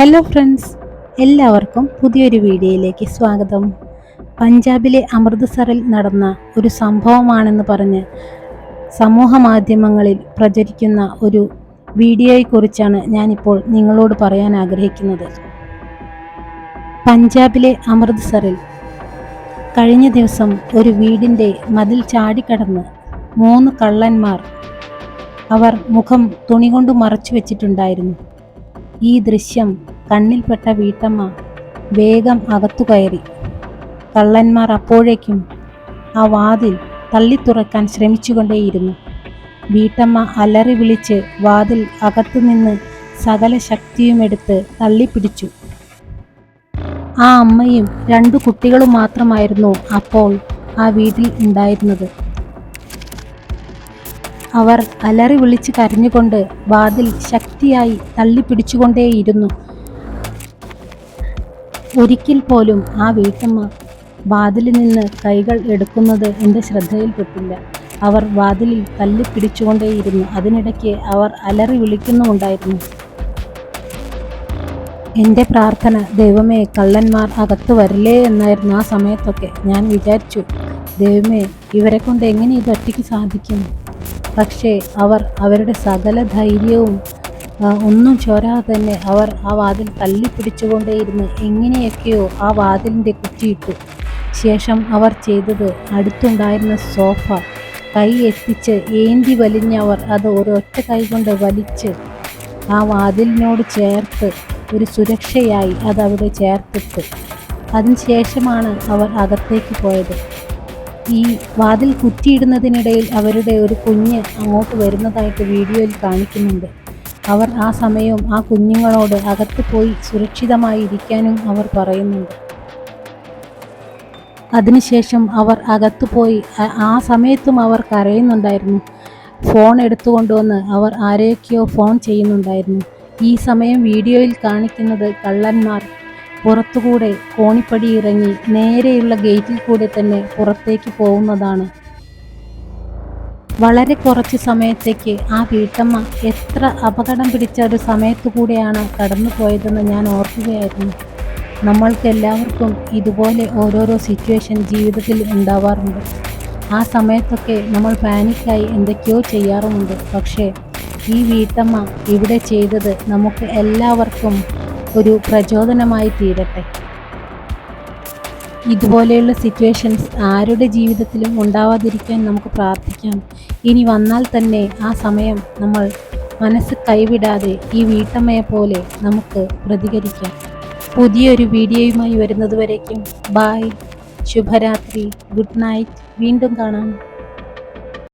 Hello friends എല്ലാവർക്കും പുതിയൊരു വീഡിയോയിലേക്ക് സ്വാഗതം. പഞ്ചാബിലെ അമൃത്സറിൽ നടന്ന ഒരു സംഭവമാണെന്ന് പറഞ്ഞ് സമൂഹ മാധ്യമങ്ങളിൽ പ്രചരിക്കുന്ന ഒരു വീഡിയോയെക്കുറിച്ചാണ് ഞാനിപ്പോൾ നിങ്ങളോട് പറയാൻ ആഗ്രഹിക്കുന്നത്. പഞ്ചാബിലെ അമൃത്സറിൽ കഴിഞ്ഞ ദിവസം ഒരു വീടിന്റെ മതിൽ ചാടിക്കടന്ന് മൂന്ന് കള്ളന്മാർ അവർ മുഖം തുണി കൊണ്ട് മറച്ചു വെച്ചിട്ടുണ്ടായിരുന്നു. ഈ ദൃശ്യം കണ്ണിൽപ്പെട്ട വീട്ടമ്മ വേഗം അകത്തു കയറി. കള്ളന്മാർ അപ്പോഴേക്കും ആ വാതിൽ തള്ളിത്തുറക്കാൻ ശ്രമിച്ചുകൊണ്ടേയിരുന്നു. വീട്ടമ്മ അലറി വിളിച്ച് വാതിൽ അകത്തുനിന്ന് സകല ശക്തിയുമെടുത്ത് തള്ളിപ്പിടിച്ചു. ആ അമ്മയും രണ്ടു കുട്ടികളും മാത്രമായിരുന്നു അപ്പോൾ ആ വീട്ടിൽ ഉണ്ടായിരുന്നത്. അവർ അലറി വിളിച്ച് കരഞ്ഞുകൊണ്ട് വാതിൽ ശക്തിയായി തള്ളിപ്പിടിച്ചുകൊണ്ടേയിരുന്നു. ഒരിക്കൽ പോലും ആ വീട്ടമ്മ വാതിലിൽ നിന്ന് കൈകൾ എടുക്കുന്നത് എന്റെ ശ്രദ്ധയിൽപ്പെട്ടില്ല. അവർ വാതിലിൽ തല്ലിപ്പിടിച്ചുകൊണ്ടേയിരുന്നു അതിനിടയ്ക്ക് അവർ അലറി വിളിക്കുന്നുമുണ്ടായിരുന്നു. എന്റെ പ്രാർത്ഥന ദൈവമേ കള്ളന്മാർ അകത്ത് വരില്ലേ എന്നായിരുന്നു ആ സമയത്തൊക്കെ ഞാൻ വിചാരിച്ചു. ദൈവമേ ഇവരെ കൊണ്ട് എങ്ങനെ ഇത് ഒറ്റയ്ക്ക് സാധിക്കും? പക്ഷേ അവർ അവരുടെ സകല ധൈര്യവും ഒന്നും ചോരാതെ തന്നെ അവർ ആ വാതിൽ തള്ളിപ്പിടിച്ചുകൊണ്ടേയിരുന്ന്. എങ്ങനെയൊക്കെയോ ആ വാതിലിന്റെ കുറ്റിയിട്ടു. ശേഷം അവർ ചെയ്തത് അടുത്തുണ്ടായിരുന്ന സോഫ. കൈ എത്തിച്ച് ഏന്തി വലിഞ്ഞവർ അത് ഒരൊറ്റ കൈ കൊണ്ട് വലിച്ച് ആ വാതിലിനോട് ചേർത്ത് ഒരു സുരക്ഷയായി അതവിടെ ചേർത്തിട്ട്. അതിനുശേഷമാണ് അവർ അകത്തേക്ക് പോയത്. ഈ വാതിൽ കുറ്റിയിടുന്നതിനിടയിൽ അവരുടെ ഒരു കുഞ്ഞ് അങ്ങോട്ട് വരുന്നതായിട്ട് വീഡിയോയിൽ കാണിക്കുന്നുണ്ട്. അവർ ആ സമയവും ആ കുഞ്ഞുങ്ങളോട് അകത്ത് പോയി സുരക്ഷിതമായി ഇരിക്കാനും അവർ പറയുന്നുണ്ട്. അതിനുശേഷം അവർ അകത്തു പോയി ആ സമയത്തും അവർ കരയുന്നുണ്ടായിരുന്നു. ഫോൺ എടുത്തുകൊണ്ടുവന്ന് അവർ ആരെയൊക്കെയോ ഫോൺ ചെയ്യുന്നുണ്ടായിരുന്നു. ഈ സമയം വീഡിയോയിൽ കാണിക്കുന്നത് കള്ളന്മാർ. പുറത്തുകൂടെ കോണിപ്പടി ഇറങ്ങി നേരെയുള്ള ഗേറ്റിൽ കൂടെ തന്നെ പുറത്തേക്ക് പോകുന്നതാണ്. വളരെ കുറച്ച് സമയത്തേക്ക് ആ വീട്ടമ്മ എത്ര അപകടം പിടിച്ച ഒരു സമയത്തു കൂടെയാണ് കടന്നു പോയതെന്ന് ഞാൻ ഓർക്കുകയായിരുന്നു. നമ്മൾക്കെല്ലാവർക്കും ഇതുപോലെ ഓരോരോ സിറ്റുവേഷൻ ജീവിതത്തിൽ ഉണ്ടാവാറുണ്ട്. ആ സമയത്തൊക്കെ നമ്മൾ പാനിക്കായി എന്തൊക്കെയോ ചെയ്യാറുമുണ്ട്. പക്ഷേ ഈ വീട്ടമ്മ ഇവിടെ ചെയ്തത് നമുക്ക് എല്ലാവർക്കും ഒരു പ്രചോദനമായി തീരട്ടെ. ഇതുപോലെയുള്ള സിറ്റുവേഷൻസ് ആരുടെ ജീവിതത്തിലും ഉണ്ടാവാതിരിക്കാൻ നമുക്ക് പ്രാർത്ഥിക്കാം. ഇനി വന്നാൽ തന്നെ ആ സമയം നമ്മൾ മനസ്സ് കൈവിടാതെ ഈ വീട്ടമ്മയെ പോലെ നമുക്ക് പ്രതികരിക്കാം. പുതിയൊരു വീഡിയോയുമായി വരുന്നതുവരേക്കും. ബായ് ശുഭരാത്രി. ഗുഡ് നൈറ്റ് വീണ്ടും കാണാം.